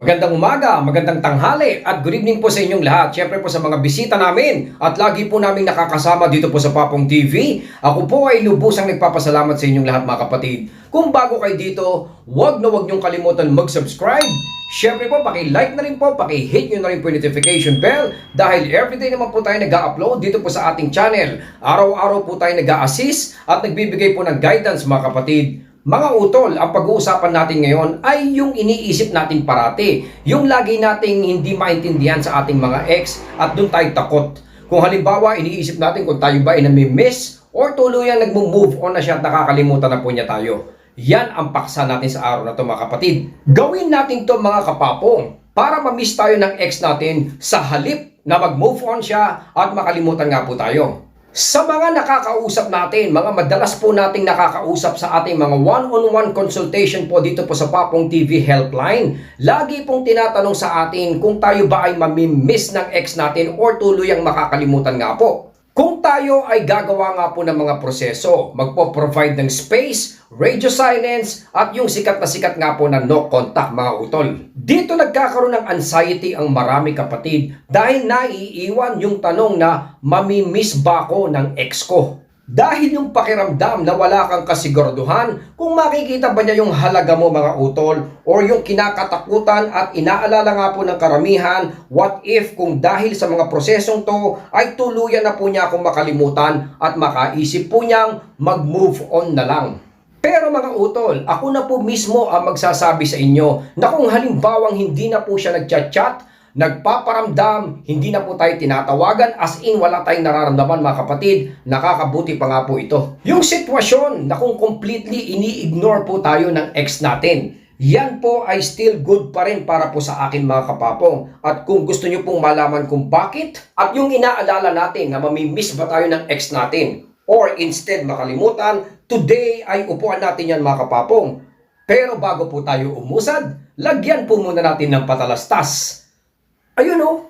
Magandang umaga, magandang tanghali at good evening po sa inyong lahat. Siyempre po sa mga bisita namin at lagi po namin nakakasama dito po sa Papong TV. Ako po ay lubusang nagpapasalamat sa inyong lahat mga kapatid. Kung bago kayo dito, huwag na huwag niyong kalimutan mag-subscribe. Siyempre po, paki-like na rin po, paki-hit nyo na rin po yung notification bell dahil everyday naman po tayo nag-upload dito po sa ating channel. Araw-araw po tayo nag-assist at nagbibigay po ng guidance mga kapatid. Mga utol, ang pag-uusapan natin ngayon ay yung iniisip natin parati. Yung lagi nating hindi maintindihan sa ating mga ex at doon tayo takot. Kung halimbawa, iniisip natin kung tayo ba ay nami-miss or tuluyan nagmo-move on na siya at nakakalimutan na po niya tayo. Yan ang paksa natin sa araw na to mga kapatid. Gawin natin to mga kapapong para ma-miss tayo ng ex natin sa halip na mag-move on siya at makalimutan nga po tayo. Sa mga nakakausap natin, mga madalas po nating nakakausap sa ating mga one-on-one consultation po dito po sa Papong TV Helpline, lagi pong tinatanong sa atin kung tayo ba ay mamimiss ng ex natin or tuluyang makakalimutan nga po. Kung tayo ay gagawa nga po ng mga proseso, magpo-provide ng space, radio silence, at yung sikat na sikat nga po na no contact mga utol. Dito nagkakaroon ng anxiety ang marami kapatid dahil naiiwan yung tanong na mamimiss ba ako ng ex ko? Dahil yung pakiramdam na wala kang kasiguraduhan kung makikita ba niya yung halaga mo mga utol or yung kinakatakutan at inaalala nga po ng karamihan what if kung dahil sa mga prosesong to ay tuluyan na po niya akong makalimutan at makaisip po niyang mag-move on na lang. Pero mga utol, ako na po mismo ang magsasabi sa inyo na kung halimbawang hindi na po siya nagchat-chat, nagpaparamdam, hindi na po tayo tinatawagan as in wala tayong nararamdaman mga kapatid, nakakabuti pa nga po ito. Yung sitwasyon na kung completely ini-ignore po tayo ng ex natin, yan po ay still good pa rin para po sa akin mga kapapong. At kung gusto nyo pong malaman kung bakit, at yung inaalala natin na mamimiss ba tayo ng ex natin, or instead makalimutan, today ay upuan natin yan mga kapapong. Pero bago po tayo umusad, lagyan po muna natin ng patalastas. Ayun oh.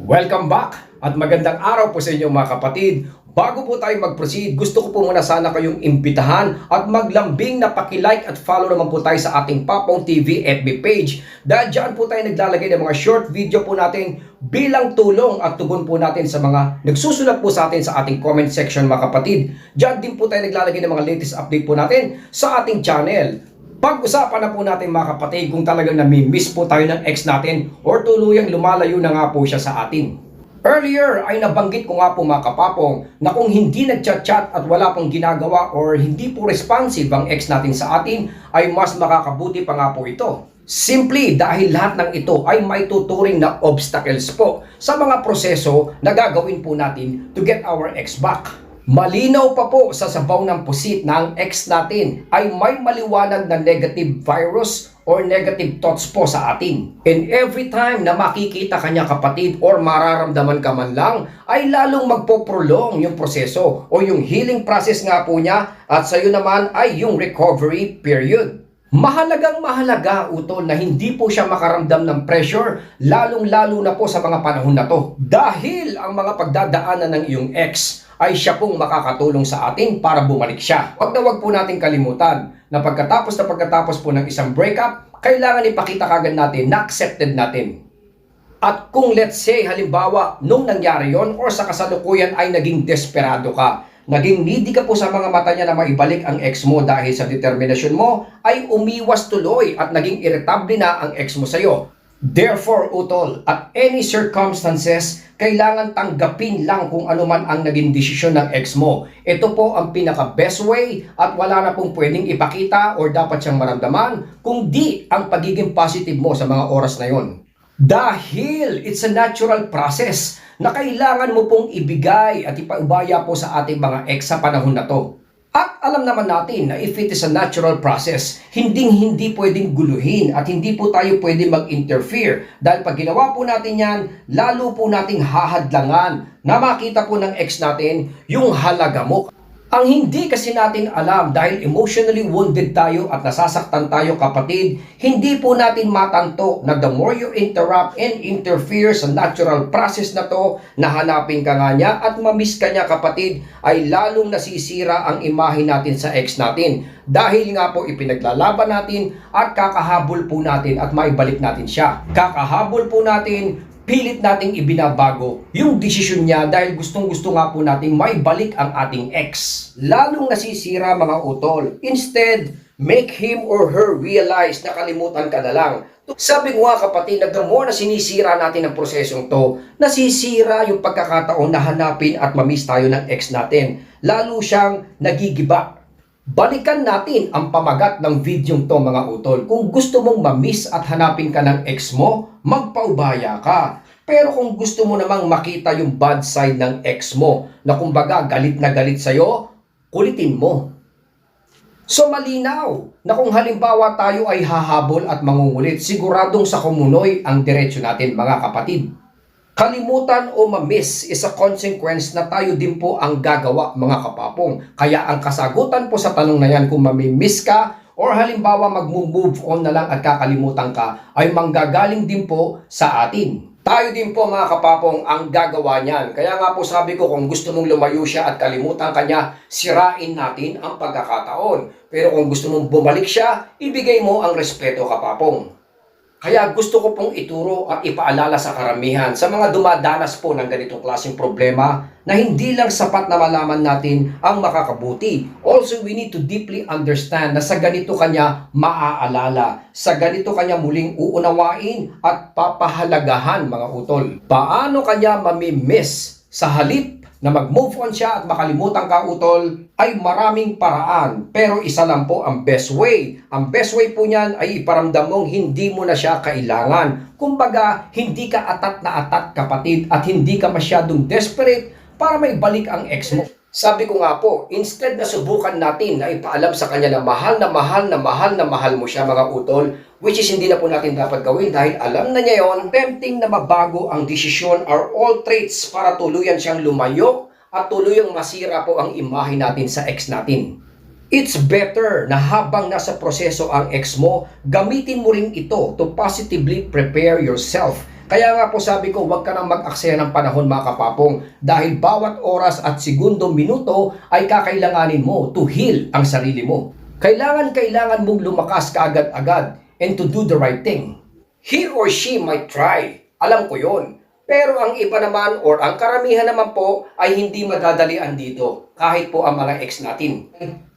Welcome back at magandang araw po sa inyo mga kapatid. Bago po tayo mag-proceed, gusto ko po muna sana kayong imbitahan at maglambing na paki-like at follow naman po tayo sa ating Papong TV FB page. Dahil dyan po tayo naglalagay ng mga short video po natin bilang tulong at tugon po natin sa mga nagsusulat po sa atin sa ating comment section mga kapatid. Dyan din po tayo naglalagay ng mga latest update po natin sa ating channel. Pag-usapan na po natin mga kapatid kung talagang nami-miss po tayo ng ex natin or tuluyang lumalayo na nga po siya sa atin. Earlier ay nabanggit ko nga po mga kapapong na kung hindi nagchat-chat at wala pong ginagawa or hindi po responsive ang ex natin sa atin ay mas makakabuti pa nga po ito. Simply dahil lahat ng ito ay may tuturing na obstacles po sa mga proseso na gagawin po natin to get our ex back. Malinaw pa po sa sabaw ng pusit na ang ex natin ay may maliwanag na negative virus or negative thoughts po sa atin. And every time na makikita kanya kapatid or mararamdaman ka man lang, ay lalong magpoprolong yung proseso o yung healing process nga po niya at sa iyo naman ay yung recovery period. Mahalagang mahalaga utol na hindi po siya makaramdam ng pressure lalong-lalo na po sa mga panahon na to. Dahil ang mga pagdadaanan ng iyong ex ay siya pong makakatulong sa atin para bumalik siya. Huwag na huwag po natin kalimutan na pagkatapos na pagkatapos po ng isang breakup, kailangan ipakita kagad natin na accepted natin. At kung let's say halimbawa nung nangyari yon or sa kasalukuyan ay naging desperado ka, naging needy ka po sa mga mata niya na maibalik ang ex mo dahil sa determinasyon mo, ay umiwas tuloy at naging irritable na ang ex mo sa'yo. Therefore, utol, at any circumstances, kailangan tanggapin lang kung ano man ang naging desisyon ng ex mo. Ito po ang pinaka-best way at wala na pong pwedeng ipakita or dapat siyang maramdaman kung di ang pagiging positive mo sa mga oras na yon. Dahil it's a natural process na kailangan mo pong ibigay at ipaubaya po sa ating mga ex sa panahon na to. At alam naman natin na if it is a natural process, hinding hindi pwedeng guluhin at hindi po tayo pwedeng mag-interfere. Dahil pag ginawa po natin yan, lalo po nating hahadlangan na makita po ng ex natin yung halaga mo. Ang hindi kasi natin alam dahil emotionally wounded tayo at nasasaktan tayo kapatid, hindi po natin matanto na the more you interrupt and interfere sa natural process na to, na hanapin ka nga niya at mamiss ka niya kapatid, ay lalong nasisira ang imahe natin sa ex natin. Dahil nga po ipinaglalaban natin at kakahabol po natin at maibalik natin siya. Kakahabol po natin pilit nating ibinabago yung desisyon niya dahil gustong gusto nga po nating maibalik ang ating ex. Lalong nasisira mga utol. Instead, make him or her realize na kalimutan ka na lang. Sabi nga kapatid, na na sinisira natin ang prosesong to, nasisira yung pagkakataon na hanapin at mamiss tayo ng ex natin. Lalo siyang nagigiba Balikan natin ang pamagat ng videong to mga utol. Kung gusto mong mamiss at hanapin ka ng ex mo, magpaubaya ka. Pero kung gusto mo namang makita yung bad side ng ex mo, na kumbaga galit na galit sa'yo, kulitin mo. So malinaw na kung halimbawa tayo ay hahabol at mangungulit, siguradong sa kumunoy ang diretsyo natin mga kapatid. Kalimutan o mamiss is a consequence na tayo din po ang gagawa mga kapapong. Kaya ang kasagutan po sa tanong na yan kung mamimiss ka or halimbawa mag-move on na lang at kakalimutan ka ay manggagaling din po sa atin. Tayo din po mga kapapong ang gagawa niyan. Kaya nga po sabi ko kung gusto mong lumayo siya at kalimutan ka niya, sirain natin ang pagkakataon. Pero kung gusto mong bumalik siya, ibigay mo ang respeto kapapong. Kaya gusto ko pong ituro at ipaalala sa karamihan sa mga dumadanas po ng ganitong klaseng problema na hindi lang sapat na malaman natin ang makakabuti. Also, we need to deeply understand na sa ganito kanya maaalala, sa ganito kanya muling uunawain at papahalagahan mga utol. Paano kanya mamimiss sa halip na mag-move on siya at makalimutan ka utol ay maraming paraan pero isa lang po ang best way. Ang best way po niyan ay iparamdam mong hindi mo na siya kailangan. Kumbaga, hindi ka atat na atat kapatid at hindi ka masyadong desperate para may balik ang ex mo. Sabi ko nga po, instead na subukan natin na ipaalam sa kanya na mahal na mahal na mahal na mahal mo siya mga utol, which is hindi na po natin dapat gawin dahil alam na niya yon, tempting na mabago ang desisyon are all traits para tuluyan siyang lumayo at tuluyang masira po ang imahe natin sa ex natin. It's better na habang nasa proseso ang ex mo, gamitin mo rin ito to positively prepare yourself kaya nga po sabi ko, huwag ka nang mag-aksaya ng panahon mga kapapong dahil bawat oras at segundo, minuto ay kakailanganin mo to heal ang sarili mo. Kailangan, kailangan mong lumakas kaagad-agad and to do the right thing. He or she might try. Alam ko yon. Pero ang iba naman or ang karamihan naman po ay hindi madadalian dito kahit po ang mga ex natin.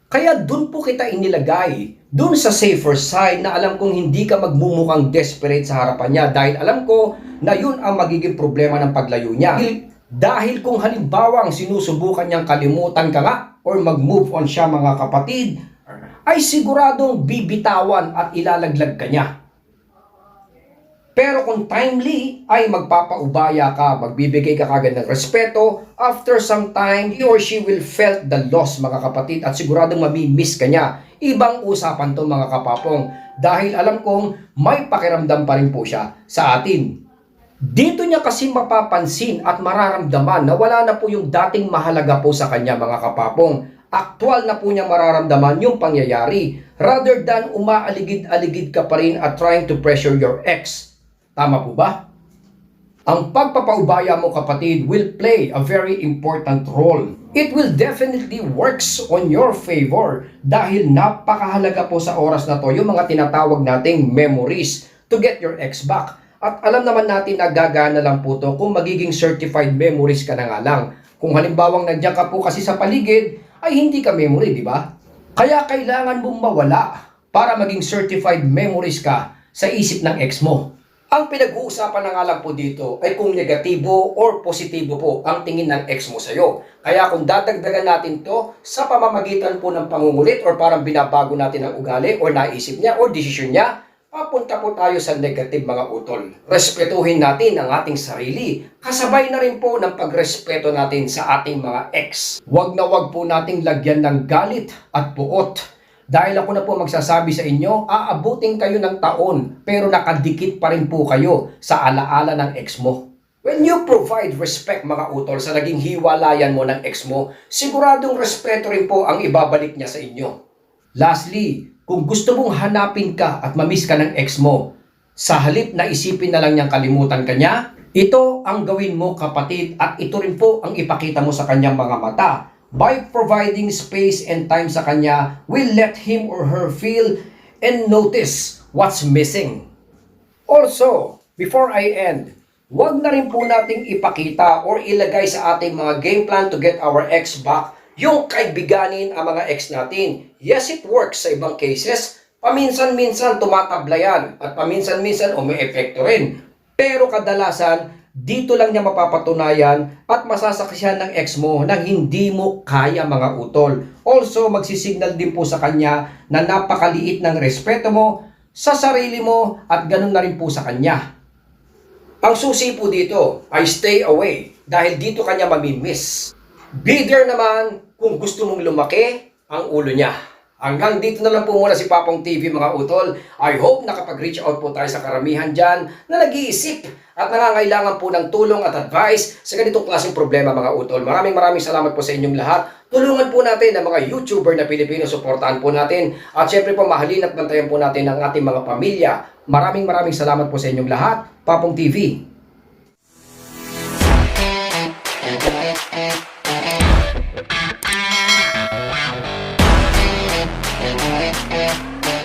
Kaya dun po kita inilagay. Dun sa safer side na alam kong hindi ka magmumukhang desperate sa harapan niya dahil alam ko na yun ang magiging problema ng paglayo niya. Dahil, kung halimbawang sinusubukan niyang kalimutan ka nga or mag-move on siya mga kapatid, ay siguradong bibitawan at ilalaglag ka niya. Pero kung timely, ay magpapaubaya ka, magbibigay ka kagad ng respeto. After some time, he or she will felt the loss mga kapatid at siguradong mamimiss ka niya. Ibang usapan to mga kapapong dahil alam kong may pakiramdam pa rin po siya sa atin. Dito niya kasi mapapansin at mararamdaman na wala na po yung dating mahalaga po sa kanya mga kapapong. Aktual na po niya mararamdaman yung pangyayari rather than umaaligid-aligid ka pa rin at trying to pressure your ex. Tama po ba? Ang pagpapaubaya mo kapatid will play a very important role. It will definitely works on your favor dahil napakahalaga po sa oras na to yung mga tinatawag nating memories to get your ex back. At alam naman natin na gagana lang po to kung magiging certified memories ka na nga lang. Kung halimbawang nandiyan ka po kasi sa paligid, ay hindi ka memory, di ba? Kaya kailangan mong mawala para maging certified memories ka sa isip ng ex mo. Ang pinag-uusapan na nga lang po dito ay kung negatibo or positibo po ang tingin ng ex mo sa'yo. Kaya kung dadagdagan natin to sa pamamagitan po ng pangungulit or parang binabago natin ang ugali or naisip niya or desisyon niya, papunta po tayo sa negative mga utol. Respetuhin natin ang ating sarili. Kasabay na rin po ng pagrespeto natin sa ating mga ex. Huwag na huwag po nating lagyan ng galit at puot dahil ako na po magsasabi sa inyo, aabutin kayo ng taon pero nakadikit pa rin po kayo sa alaala ng ex mo. When you provide respect mga utol sa naging hiwalayan mo ng ex mo, siguradong respeto rin po ang ibabalik niya sa inyo. Lastly, kung gusto mong hanapin ka at mamiss ka ng ex mo, sa halip na isipin na lang niyang kalimutan ka niya, ito ang gawin mo kapatid at ito rin po ang ipakita mo sa kanyang mga mata. By providing space and time sa kanya, will let him or her feel and notice what's missing. Also, before I end, wag na rin po nating ipakita or ilagay sa ating mga game plan to get our ex back yung kaibiganin ang mga ex natin. Yes, it works sa ibang cases. Paminsan-minsan tumatabla yan at paminsan-minsan umi-epekto rin. Pero kadalasan, dito lang niya mapapatunayan at masasaksihan ng ex mo na hindi mo kaya mga utol. Also, magsisignal din po sa kanya na napakaliit ng respeto mo sa sarili mo at ganun na rin po sa kanya. Ang susi po dito ay stay away dahil dito kanya mamimiss. Bigger naman kung gusto mong lumaki ang ulo niya. Hanggang dito na lang po muna si Papong TV mga utol. I hope nakapag-reach out po tayo sa karamihan dyan na nag-iisip at nangangailangan po ng tulong at advice sa ganitong klaseng problema mga utol. Maraming maraming salamat po sa inyong lahat. Tulungan po natin ang mga YouTuber na Pilipino, suportahan po natin. At syempre po mahalin at bantayan po natin ang ating mga pamilya. Maraming maraming salamat po sa inyong lahat. Papong TV.